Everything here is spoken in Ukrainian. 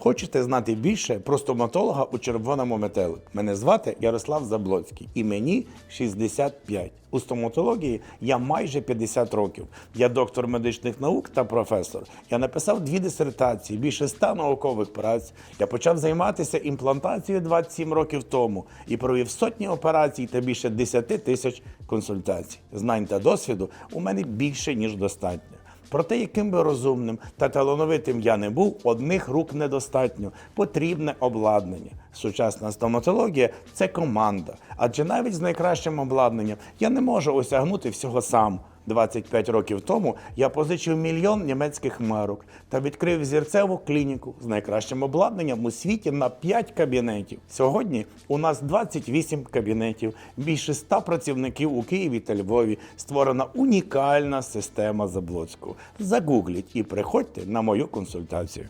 Хочете знати більше про стоматолога у червоному метелику? Мене звати Ярослав Заблоцький і мені 65. У стоматології я майже 50 років. Я доктор медичних наук та професор. Я написав дві дисертації, більше ста наукових праць. Я почав займатися імплантацією 27 років тому і провів сотні операцій та більше 10 тисяч консультацій. Знань та досвіду у мене більше ніж достатньо. Проте, яким би розумним та талановитим я не був, одних рук недостатньо. Потрібне обладнання. Сучасна стоматологія це команда. Адже навіть з найкращим обладнанням я не можу осягнути всього сам. 25 років тому я позичив мільйон німецьких марок та відкрив зірцеву клініку з найкращим обладнанням у світі на 5 кабінетів. Сьогодні у нас 28 кабінетів, більше 100 працівників у Києві та Львові. Створена унікальна система Заблоцького. Загугліть і приходьте на мою консультацію.